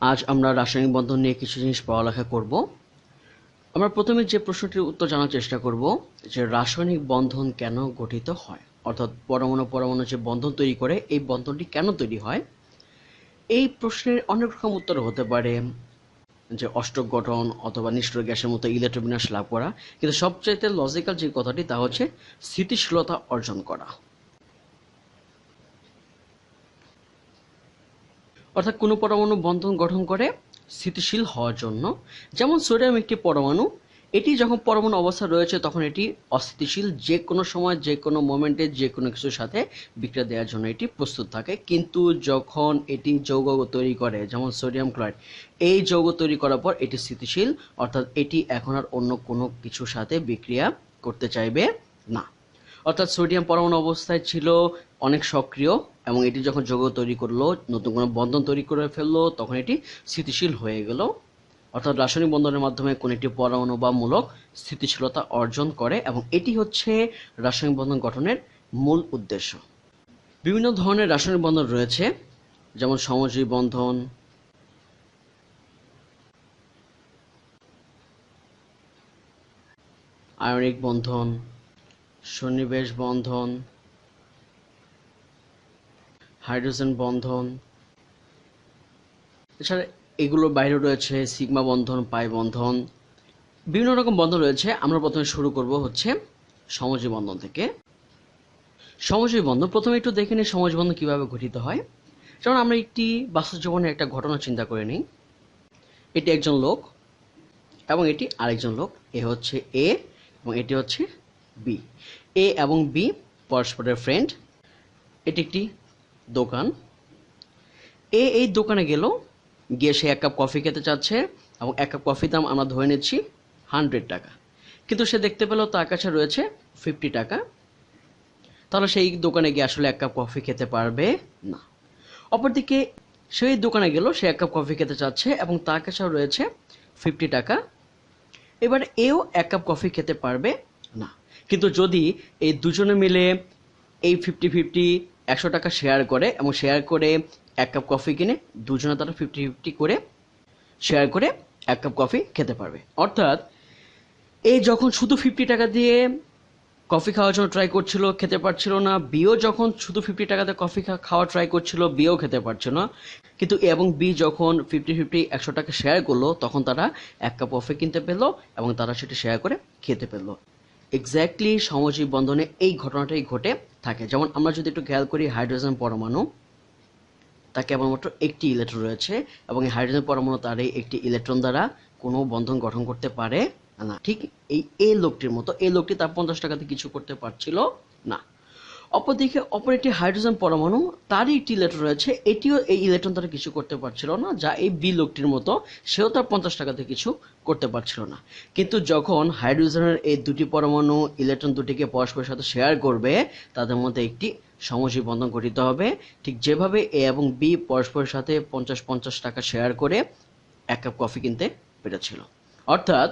আজ আমরা রাসায়নিক বন্ধন নিয়ে কিছু জিনিস পড়ালেখা করব। আমরা প্রথমে যে প্রশ্নটির উত্তর জানার চেষ্টা করব যে রাসায়নিক বন্ধন কেন গঠিত হয়? অর্থাৎ পরমাণু পরমাণু যে বন্ধন তৈরি করে, এই বন্ধনটি কেন তৈরি হয়? এই প্রশ্নের অনেক রকম উত্তর হতে পারে, যে অষ্টক গঠন অথবা নিষ্ঠ গ্যাসের মতো ইলেকট্রোবিনাশ লাভ করা। কিন্তু সবচাইতে লজিক্যাল যে কথাটি তা হচ্ছে, স্থিতিশীলতা অর্জন করা। অর্থাৎ কোনো পরমাণু বন্ধন গঠন করে স্থিতিশীল হওয়ার জন্য। যেমন সোডিয়াম একটি পরমাণু, এটি যখন পরমাণু অবস্থা রয়েছে, তখন এটি অস্থিতিশীল যে কোনো সময় যে কোনো মোমেন্টে যে কোনো কিছুর সাথে বিক্রিয়া দেওয়ার জন্য এটি প্রস্তুত থাকে। কিন্তু যখন এটি যৌগ তৈরি করে, যেমন সোডিয়াম ক্লোরাইড, এই যৌগ তৈরি করার পর এটি স্থিতিশীল, অর্থাৎ এটি এখন আর অন্য কোনো কিছুর সাথে বিক্রিয়া করতে চাইবে না। অর্থাৎ সোডিয়াম পরমাণু অবস্থায় ছিল অনেক সক্রিয় এবং এটি যখন যৌগ তৈরি করল, নতুন কোনো বন্ধন তৈরি করে ফেলল, তখন এটি স্থিতিশীল হয়ে গেল। অর্থাৎ রাসায়নিক বন্ধনের মাধ্যমে কোন একটি পরমাণু বা মূলক স্থিতিশীলতা অর্জন করে এবং এটি হচ্ছে রাসায়নিক বন্ধন গঠনের মূল উদ্দেশ্য। বিভিন্ন ধরনের রাসায়নিক বন্ধন রয়েছে, যেমন সমজীব বন্ধন, আয়নিক বন্ধন সন্নিবেশ বন্ধন, হাইড্রোজেন বন্ধন, এছাড়া এগুলোর বাইরে রয়েছে সিগমা বন্ধন, পাই বন্ধন, বিভিন্ন রকম বন্ধন রয়েছে। আমরা প্রথমে শুরু করব হচ্ছে সমজী বন্ধন থেকে। সমজী বন্ধন, প্রথমে একটু দেখে নিই সমজী বন্ধন কীভাবে গঠিত হয়। যেমন আমরা একটি বাস্তব জীবনের একটা ঘটনা চিন্তা করে নিই। এটি একজন লোক এবং এটি আরেকজন লোক। এ হচ্ছে এ এবং এটি হচ্ছে বি এ এবং বি পরস্পরের ফ্রেন্ড এটি একটি দোকান। এ এই দোকানে গেল, গিয়ে সে এক কাপ কফি খেতে চাচ্ছে এবং এক কাপ কফির দাম আমরা ধরে নিচ্ছি হান্ড্রেড টাকা। কিন্তু সে দেখতে পেল তার কাছে রয়েছে ফিফটি টাকা। তাহলে সেই দোকানে গিয়ে আসলে এক কাপ কফি খেতে পারবে না। অপরদিকে সেই দোকানে গেল, সে এক কাপ কফি খেতে চাচ্ছে এবং তার কাছেও রয়েছে ফিফটি টাকা। এবার এও এক কাপ কফি খেতে পারবে কিন্তু যদি এই দুজনে মিলে এই ফিফটি ফিফটি একশো টাকা শেয়ার করে এবং শেয়ার করে এক কাপ কফি কিনে দুজনে তারা ফিফটি ফিফটি করে শেয়ার করে এক কাপ কফি খেতে পারবে। অর্থাৎ এই যখন শুধু ফিফটি টাকা দিয়ে কফি খাওয়ার জন্য ট্রাই করছিল, খেতে পারছিল না, বিও যখন শুধু ফিফটি টাকাতে কফি খাওয়া ট্রাই করছিল, বিও খেতে পারছিল না। কিন্তু এবং বি যখন ফিফটি ফিফটি একশো টাকা শেয়ার করল, তখন তারা এক কাপ কফি কিনতে পেল এবং তারা সেটি শেয়ার করে খেতে পেল। এক্স্যাক্টলি সমজীব বন্ধনে এই ঘটনাটাই ঘটে থাকে। যেমন আমরা যদি একটু খেয়াল করি, হাইড্রোজেন পরমাণু তা কেবলমাত্র একটি ইলেকট্রন রয়েছে এবং এই হাইড্রোজেন পরমাণু তার এই একটি ইলেকট্রন দ্বারা কোনো বন্ধন গঠন করতে পারে না। ঠিক এই এ লোকটির মতো, এই লোকটি তার পঞ্চাশ টাকাতে কিছু করতে পারছিল না। অপরদিকে অপর একটি হাইড্রোজেন পরমাণু, তারই একটি ইলেকট্রন রয়েছে। এটিও এই ইলেকট্রন দ্বারা কিছু করতে পারছিল না, যা এই বি লোকটির মতো, সেও তার পঞ্চাশ টাকাতে কিছু করতে পারছিল না। কিন্তু যখন হাইড্রোজেনের এই দুটি পরমাণু, ইলেকট্রন দুটিকে পরস্পরের সাথে শেয়ার করবে, তাদের মধ্যে একটি সমজীব বন্ধন গঠিত হবে। ঠিক যেভাবে এ এবং বি পরস্পরের সাথে পঞ্চাশ পঞ্চাশ টাকা শেয়ার করে এক কাপ কফি কিনতে পেরেছিল। অর্থাৎ,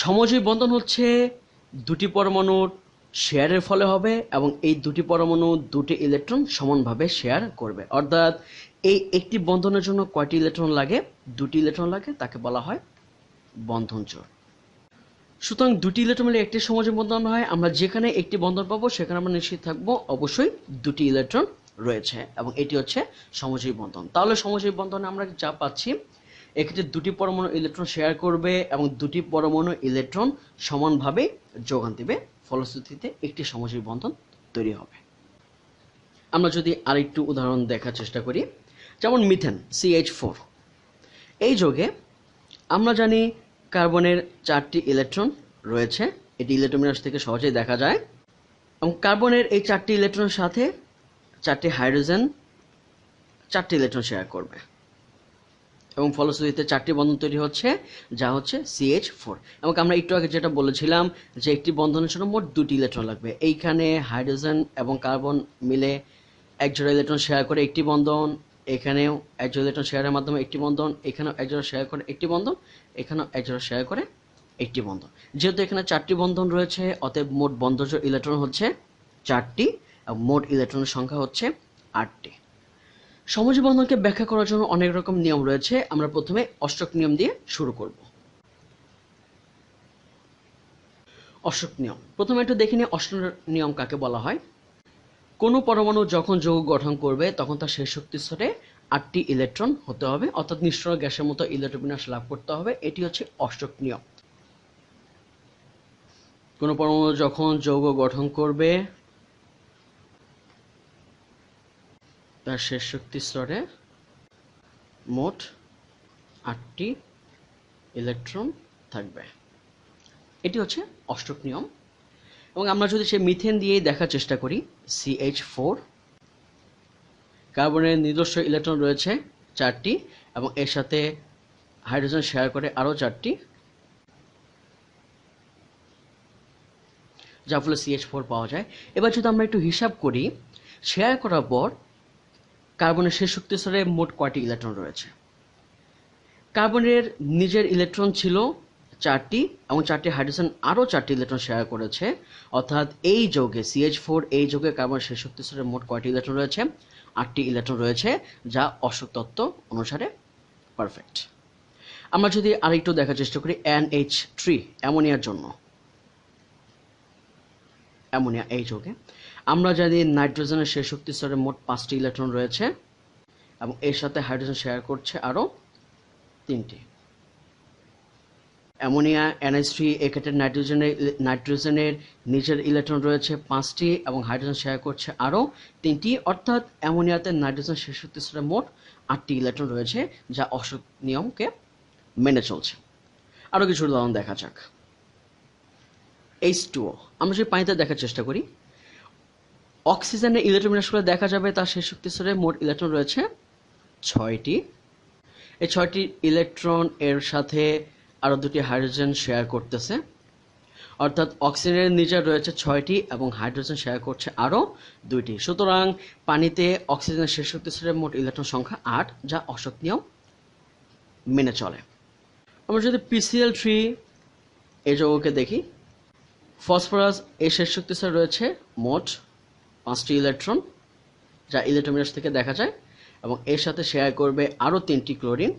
সমজীব বন্ধন হচ্ছে দুটি পরমাণুর শেয়ারের ফলে হবে এবং এই দুটি পরমাণু, দুটি ইলেকট্রন সমানভাবে শেয়ার করবে। অর্থাৎ এই একটি বন্ধনের জন্য কয়টি ইলেকট্রন লাগে? দুটি ইলেকট্রন লাগে, তাকে বলা হয় বন্ধন জোড়। সুতরাং দুটি ইলেকট্রন মিলে একটি সমজীব বন্ধন হয়। আমরা যেখানে একটি বন্ধন পাবো, সেখানে আমরা নিশ্চিত থাকব অবশ্যই দুটি ইলেকট্রন রয়েছে এবং এটি হচ্ছে সমজীব বন্ধন। তাহলে সমজীব বন্ধনে আমরা যা পাচ্ছি, এক্ষেত্রে দুটি পরমাণু ইলেকট্রন শেয়ার করবে এবং দুটি পরমাণু ইলেকট্রন সমানভাবে যোগান দিবে। ফলশ্রুতিতে একটি সমজীব বন্ধন তৈরি হবে। আমরা যদি আরেকটু উদাহরণ দেখার চেষ্টা করি, যেমন মিথেন সিএইচ ফোর এই যোগে আমরা জানি কার্বনের চারটি ইলেকট্রন রয়েছে। এটি ইলেকট্রোমিনাস থেকে সহজেই দেখা যায়। এবং কার্বনের এই চারটি ইলেকট্রনের সাথে চারটি হাইড্রোজেন চারটি ইলেকট্রন শেয়ার করবে। এবং ফলশ্রুতিতে চারটি বন্ধন তৈরি হচ্ছে, যা হচ্ছে সিএইচ ফোর এবং আমরা একটু আগে যেটা বলেছিলাম যে একটি বন্ধনের জন্য মোট দুটি ইলেকট্রন লাগবে। এইখানে হাইড্রোজেন এবং কার্বন মিলে এক জোড়া ইলেকট্রন শেয়ার করে একটি বন্ধন, এখানেও এক জোড়া ইলেকট্রন শেয়ারের মাধ্যমে একটি বন্ধন, এখানেও এক জোড়া শেয়ার করে একটি বন্ধন, এখানেও এক জোড়া শেয়ার করে একটি বন্ধন। যেহেতু এখানে চারটি বন্ধন রয়েছে, অতএব মোট বন্ধজ ইলেকট্রন হচ্ছে চারটি, এবং মোট ইলেকট্রনের সংখ্যা হচ্ছে আটটি। সমযোজী বন্ধনকে ব্যাখ্যা করার জন্য অনেক রকম নিয়ম রয়েছে। আমরা প্রথমে অষ্টক নিয়ম দিয়ে শুরু করব। অষ্টক নিয়ম। প্রথমে একটু দেখে নিই অষ্টক নিয়ম কাকে বলা হয়। কোনো পরমাণু যখন যৌগ গঠন করবে, তখন তার শেষ শক্তি স্তরে আটটি ইলেকট্রন হতে হবে, অর্থাৎ নিষ্ঠুর গ্যাসের মতো ইলেকট্রন বিন্যাস লাভ করতে হবে। এটি হচ্ছে অষ্টক নিয়ম। কোনো পরমাণু যখন যৌগ গঠন করবে তার শেষ শক্তি স্তরে মোট আটটি ইলেকট্রন থাকবে। এটি হচ্ছে অষ্টক নিয়ম। এবং আমরা যদি সে মিথেন দিয়েই দেখার চেষ্টা করি সিএইচ ফোর কার্বনের নিজস্ব ইলেকট্রন রয়েছে চারটি, এবং এর সাথে হাইড্রোজেন শেয়ার করে আরও চারটি। যার ফলে সিএইচ ফোর পাওয়া যায়। এবার যদি আমরা একটু হিসাব করি, শেয়ার করার পর কার্বনের শেষ শক্তি স্তরে মোট কয়টি ইলেকট্রন রয়েছে? কার্বনের নিজের ইলেকট্রন ছিল চারটি এবং চারটি হাইড্রোজেন আরও চারটি ইলেকট্রন শেয়ার করেছে। অর্থাৎ এই যৌগে সিএইচ ফোর এই যৌগে কার্বনের শেষ শক্তি স্তরে মোট কয়টি ইলেকট্রন রয়েছে? আটটি ইলেকট্রন রয়েছে, যা অশোক তত্ত্ব অনুসারে পারফেক্ট আমরা যদি আরেকটু দেখার চেষ্টা করি এন এইচ থ্রি অ্যামোনিয়ার জন্য। অ্যামোনিয়া এই যৌগে। আমরা জানি নাইট্রোজেনের শেষ শক্তি স্তরে মোট পাঁচটি ইলেকট্রন রয়েছে এবং এর সাথে হাইড্রোজেন শেয়ার করছে আরও তিনটি। অ্যামোনিয়া থ্রি এক্ষেত্রে নাইট্রোজেনের নাইট্রোজেনের নিজের ইলেকট্রন রয়েছে পাঁচটি এবং হাইড্রোজেন শেয়ার করছে আরও তিনটি। অর্থাৎ অ্যামোনিয়াতে নাইট্রোজেন শেষ শক্তি স্তরে মোট আটটি ইলেকট্রন রয়েছে যা অশোক নিয়মকে মেনে চলছে। আরও কিছু উদাহরণ দেখা যাক। এইচ টুও আমরা যদি পানিতে দেখার চেষ্টা করি। অক্সিজেনের ইলেকট্রন বিন্যাস দেখা যাবে তার শেষ শক্তি স্তরে মোট ইলেকট্রন রয়েছে ছয়টি। এই ছয়টি ইলেকট্রন এর সাথে আরও দুটি হাইড্রোজেন শেয়ার করতেছে। অর্থাৎ অক্সিজেনের নিজের রয়েছে ছয়টি এবং হাইড্রোজেন শেয়ার করছে আরও দুইটি। সুতরাং পানিতে অক্সিজেনের শেষ শক্তি স্তরে মোট ইলেকট্রন সংখ্যা আট, যা অশোক মেনে চলে। আমরা যদি পিসিএল থ্রি এই যৌগকে দেখি, ফসফরাস এই শেষ শক্তি স্তরে রয়েছে মোট পাঁচটি ইলেকট্রন যা ইলেকট্রোমিনাস থেকে দেখা যায়, এবং এর সাথে শেয়ার করবে আরও তিনটি ক্লোরিন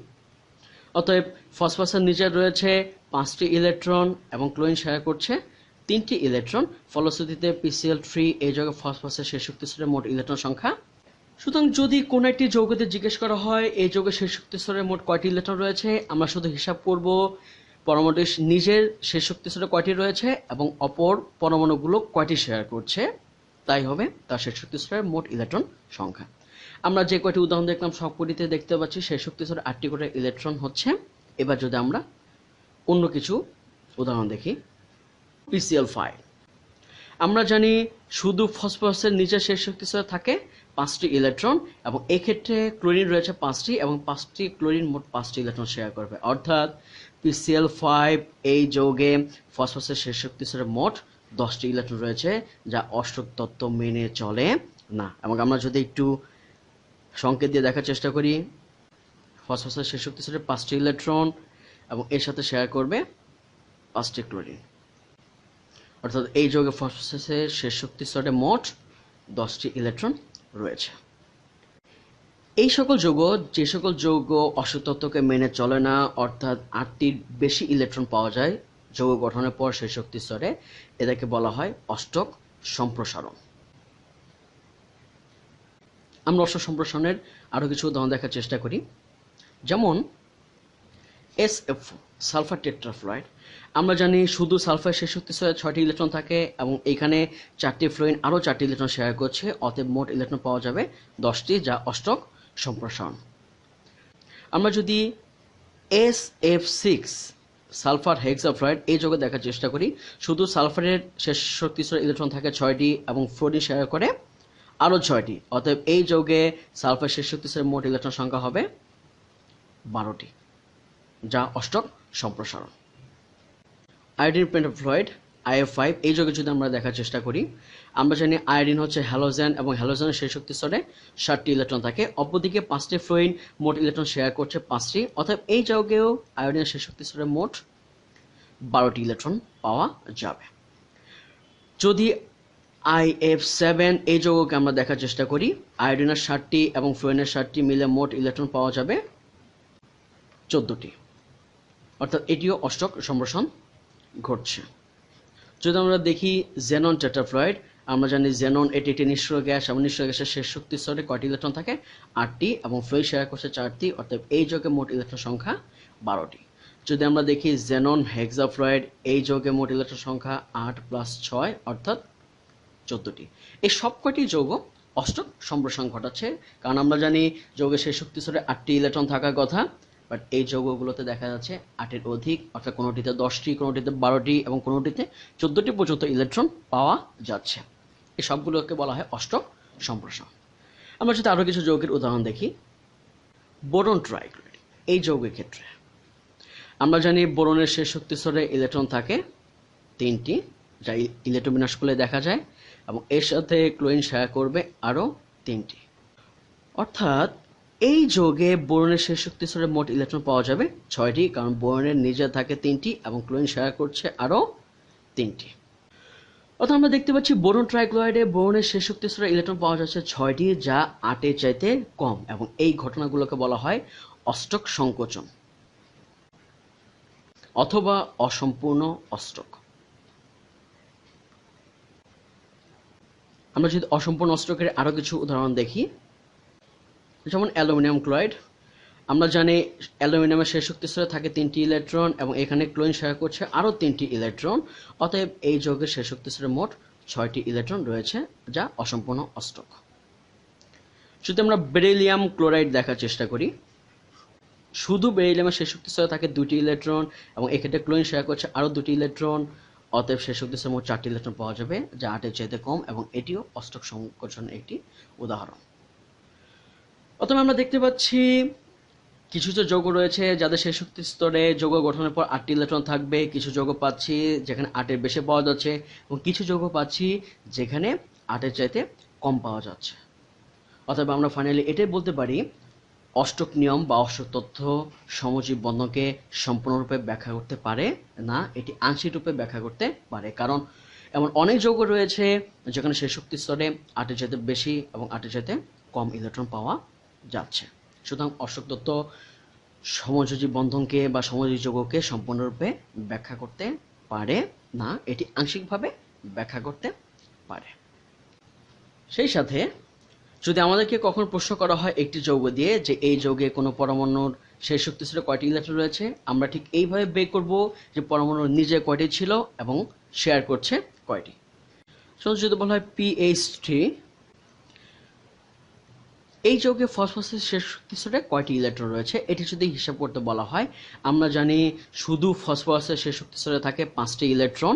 অতএব ফসফরাসের নিচে রয়েছে পাঁচটি ইলেকট্রন এবং ক্লোরিন শেয়ার করছে তিনটি ইলেকট্রন ফলশ্রুতিতে পিসিএল থ্রি এই যৌগে ফসফরাসের শেষ শক্তি স্তরে মোট ইলেকট্রন সংখ্যা। সুতরাং যদি কোনো একটি যৌগতে জিজ্ঞেস করা হয়, এই যৌগের শেষ শক্তি স্তরে মোট কয়টি ইলেকট্রন রয়েছে, আমরা শুধু হিসাব করব পরমাণুটির নিজের শেষ শক্তি স্তরে কয়টি রয়েছে এবং অপর পরমাণুগুলো কয়টি শেয়ার করছে। তাই হবে তার শেষ শক্তি স্তরের মোট ইলেকট্রন সংখ্যা। আমরা যে কয়টি উদাহরণ দেখলাম, সবকটিতে দেখতে পাচ্ছি শেষ শক্তি স্তরে আটটি করে ইলেকট্রন হচ্ছে। এবার যদি আমরা অন্য কিছু উদাহরণ দেখি পিসিএল ফাইভ আমরা জানি শুধু ফসফরাসের নিচের শেষ শক্তি স্তরে থাকে, পাঁচটি ইলেকট্রন এবং এক্ষেত্রে ক্লোরিন রয়েছে পাঁচটি, এবং পাঁচটি ক্লোরিন মোট পাঁচটি ইলেকট্রন শেয়ার করবে। অর্থাৎ পিসিএল ফাইভ এই যৌগে ফসফরাসের শেষ শক্তি স্তরে মোট দশটি ইলেকট্রন রয়েছে যা অষ্টক তত্ত্ব মেনে চলে না। এবং আমরা যদি একটু সংকেত দিয়ে দেখার চেষ্টা করি, ফসফরাসের শেষ শক্তি স্তরে পাঁচটি ইলেকট্রন এবং এর সাথে শেয়ার করবে পাঁচটি ক্লোরিন অর্থাৎ এই যৌগে ফসফরাসের শেষ শক্তি স্তরে মোট দশটি ইলেকট্রন রয়েছে। এই সকল যৌগ, যে সকল যৌগ অশ্বতত্ত্বকে মেনে চলে না, অর্থাৎ আটটির বেশি ইলেকট্রন পাওয়া যায় যৌগ গঠনের পর শেষ শক্তি স্তরে এদেরকে বলা হয় অষ্টক সম্প্রসারণ। আমরা অষ্টক সম্প্রসারণের আরও কিছু উদাহরণ দেখার চেষ্টা করি। যেমন এস এফ সালফার টেট্রাফ্লয়েড। আমরা জানি শুধু সালফার শেষ শক্তি স্তরে ছয়টি ইলেকট্রন থাকে এবং এখানে চারটি ফ্লোরিন আরও চারটি ইলেকট্রন শেয়ার করছে, অতএব মোট ইলেকট্রন পাওয়া যাবে দশটি, যা অষ্টক সম্প্রসারণ। আমরা যদি S F six sulphur hexafluoride এই যোগে দেখার চেষ্টা করি। শুধু সালফারের শেষ শক্তি স্তরে ইলেকট্রন থাকে ছয়টি এবং ফ্লোরিন শেয়ার করে আরও ছয়টি। অতএব এই যোগে সালফার শেষ শক্তি স্তরে মোট ইলেকট্রন সংখ্যা হবে বারোটি, যা অষ্টক সম্প্রসারণ। আয়োডিন পেন্টাফ্লয়েড আইএফ ফাইভ, এই যোগে যদি আমরা দেখার চেষ্টা করি, আমরা জানি আয়োডিন হচ্ছে হ্যালোজেন এবং হ্যালোজেনের শেষ শক্তি স্তরে ষাটটি ইলেকট্রন থাকে। অপরদিকে পাঁচটি ফ্লোরিন মোট ইলেকট্রন শেয়ার করছে পাঁচটি। অর্থাৎ এই যৌগেও আয়োডিনের শেষ শক্তি স্তরে মোট বারোটি ইলেকট্রন পাওয়া যাবে। যদি আই এফ সেভেন, এই যৌগকে আমরা দেখার চেষ্টা করি, আয়োডিনের ষাটটি এবং ফ্লোরিনের ষাটটি মিলে মোট ইলেকট্রন পাওয়া যাবে চোদ্দটি। অর্থাৎ এটিও অষ্টক সম্প্রসারণ ঘটছে। যদি আমরা দেখি জেনন টেট্রাফ্লয়েড আমরা জানি জেনন এটি একটি নিঃস্ব গ্যাস এবং নিঃস্ব গ্যাসের শেষ শক্তি স্তরে কয়টি ইলেকট্রন থাকে? আটটি এবং ফ্লোই শেয়ার করছে চারটি অর্থাৎ এই যোগে মোট ইলেকট্রন সংখ্যা বারোটি। যদি আমরা দেখি জেনন হেক্সাফ্লয়েড এই যোগে মোট ইলেকট্রন সংখ্যা আট প্লাস ছয়, অর্থাৎ চোদ্দটি। এই সব কয়টি যৌগ অষ্টক সম্প্রসারণ ঘটাচ্ছে? কারণ আমরা জানি যৌগের শেষ শক্তি স্তরে আটটি ইলেকট্রন থাকার কথা। বাট এই যৌগগুলোতে দেখা যাচ্ছে আটের অধিক, অর্থাৎ কোনোটিতে দশটি, কোনোটিতে বারোটি এবং কোনোটিতে চোদ্দটি পর্যন্ত ইলেকট্রন পাওয়া যাচ্ছে। এই সবগুলোকে বলা হয় অষ্টক সম্প্রসারণ। আমরা যদি আরও কিছু যৌগের উদাহরণ দেখি, বোরন ট্রাইক্লোরাইড এই যৌগের ক্ষেত্রে। আমরা জানি বোরনের শেষ শক্তি স্তরে ইলেকট্রন থাকে তিনটি, যা ইলেকট্রন বিনাশ করলে দেখা যায়, এবং এর সাথে ক্লোরিন সহায় করবে আরও তিনটি। অর্থাৎ এই যোগে বোরনের শেষ শক্তি স্তরে মোট ইলেকট্রন পাওয়া যাবে, ছয়টি, কারণ বোরনের নিজে থাকে তিনটি এবং ক্লোরিন শেয়ার করছে আরও তিনটি। অর্থাৎ আমরা দেখতে পাচ্ছি বোরন ট্রাইক্লোরাইডে বোরনের শেষ শক্তি স্তরে ইলেকট্রন পাওয়া যাচ্ছে ছয়টি, যা আটের চাইতে কম এবং এই ঘটনাগুলোকে বলা হয় অষ্টক সংকোচন অথবা অসম্পূর্ণ অষ্টক। আমরা যদি অসম্পূর্ণ অষ্টকের আরও কিছু উদাহরণ দেখি যেমন অ্যালুমিনিয়াম ক্লোরাইড, আমরা জানি অ্যালুমিনিয়ামের শেষ শক্তি স্তরে থাকে তিনটি ইলেকট্রন এবং এখানে ক্লোরিন সহায়ক করছে আরও তিনটি ইলেকট্রন। অতএব এই যৌগের শেষ শক্তি স্তরে মোট ছয়টি ইলেকট্রন রয়েছে যা অসম্পূর্ণ অষ্টক। যদি আমরা বেরিলিয়াম ক্লোরাইড দেখার চেষ্টা করি, শুধু বেরিলিয়ামের শেষ শক্তি স্তরে থাকে দুটি ইলেকট্রন এবং এক্ষেত্রে ক্লোরিন সহায়ক করছে আরও দুটি ইলেকট্রন, অতএব শেষ শক্তি স্তরে মোট চারটি ইলেকট্রন পাওয়া যাবে যা আটের চাইতে কম এবং এটিও অষ্টক সংকোচনের একটি উদাহরণ। অথবা আমরা দেখতে পাচ্ছি কিছু কিছু যৌগ রয়েছে যাদের শেষ শক্তি স্তরে যৌগ গঠনের পর আটটি ইলেকট্রন থাকবে। কিছু যৌগ পাচ্ছি যেখানে আটের বেশি পাওয়া যাচ্ছে এবং কিছু যৌগ পাচ্ছি যেখানে আটের চাইতে কম পাওয়া যাচ্ছে। অথবা আমরা ফাইনালি এটাই বলতে পারি, অষ্টক নিয়ম বা অষ্টক তথ্য সমজীব বন্ধনকে সম্পূর্ণরূপে ব্যাখ্যা করতে পারে না, এটি আংশিক রূপে ব্যাখ্যা করতে পারে। কারণ এমন অনেক যৌগ রয়েছে যেখানে শেষ শক্তি স্তরে আটের চাইতে বেশি এবং আটের চাইতে কম ইলেকট্রন পাওয়া যাচ্ছে। সুতরাং অষ্টক তত্ত্ব সমযোজী বন্ধনকে বা সমযোজী যৌগকে সম্পূর্ণরূপে ব্যাখ্যা করতে পারে না, এটি আংশিকভাবে ব্যাখ্যা করতে পারে। সেই সাথে যদি আমাদেরকে কখন প্রশ্ন করা হয় একটি যৌগ দিয়ে যে এই যৌগে কোনো পরমাণুর শেষ শক্তি ছিল কয়টি ইলেকট্রন রয়েছে, আমরা ঠিক এইভাবে বের করব যে পরমাণুর নিজে কয়টি ছিল এবং শেয়ার করছে কয়টি। সো যদি বলা হয় পিএইচ থ্রি এই যৌগে ফসফরাসের শেষ স্তরে কয়টি ইলেকট্রন রয়েছে? এটি যদি হিসাব করতে বলা হয়, আমরা জানি শুধু ফসফরাসের শেষ স্তরে থাকে পাঁচটি ইলেকট্রন।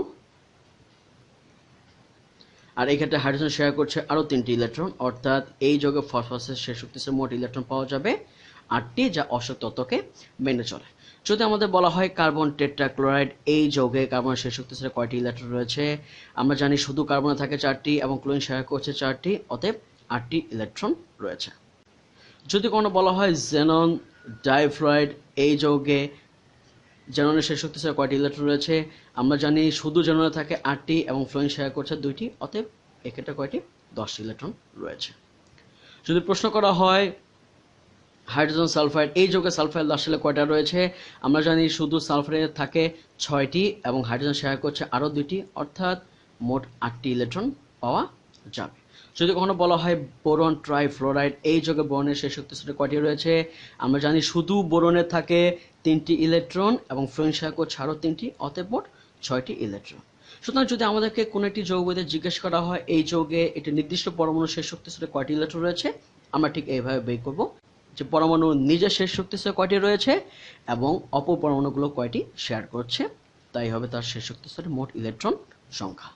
আর এই ক্ষেত্রে হাইড্রোজেন শেয়ার করছে আরও তিনটি ইলেকট্রন, অর্থাৎ এই যোগে ফসফরাসের শেষ স্তরে মোট ইলেকট্রন পাওয়া যাবে আটটি, যা অশোক তত্ত্বকে মেনে চলে। যদি আমাদের বলা হয় কার্বন টেট্রাক্লোরাইড, এই যৌগে কার্বন শেষ স্তরে কয়টি ইলেকট্রন রয়েছে? আমরা জানি শুধু কার্বনে থাকে চারটি এবং ক্লোরিন শেয়ার করছে চারটি, অতএব আটটি ইলেকট্রন রয়েছে। যদি কোনো বলা হয় জেনন ডাইফ্লয়েড এই যৌগে জেননের শেষ শক্তি স্তরে কয়টি ইলেকট্রন রয়েছে, আমরা জানি শুধু জেননে থাকে আটটি এবং ফ্লোরিন শেয়ার করছে দুইটি, অতএব এক্ষেত্রে কয়টি? দশটি ইলেকট্রন রয়েছে। যদি প্রশ্ন করা হয় হাইড্রোজেন সালফাইড, এই যৌগে সালফাইড আসলে কয়টা রয়েছে? আমরা জানি শুধু সালফাইডে থাকে ছয়টি এবং হাইড্রোজেন শেয়ার করছে আরও দুইটি, অর্থাৎ মোট আটটি ইলেকট্রন পাওয়া যাবে। যদি কখনো বলা হয় বোরন ট্রাইফ্লোরাইড, এই যোগে বোরনের শেষ শক্তি স্তরে কয়টি রয়েছে? আমরা জানি শুধু বোরনে থাকে তিনটি ইলেকট্রন এবং সহায়ক করছে তিনটি অতএব ছয়টি ইলেকট্রন। সুতরাং যদি আমাদেরকে কোনো একটি যৌগতে জিজ্ঞেস করা হয়, এই যৌগে একটি নির্দিষ্ট পরমাণু শেষ শক্তি স্তরে কয়টি ইলেকট্রন রয়েছে, আমরা ঠিক এইভাবে বের করব যে পরমাণু নিজের শেষ শক্তি স্তরে কয়টি রয়েছে এবং অপর পরমাণুগুলো কয়টি শেয়ার করছে। তাই হবে তার শেষ শক্তি স্তরে মোট ইলেকট্রন সংখ্যা।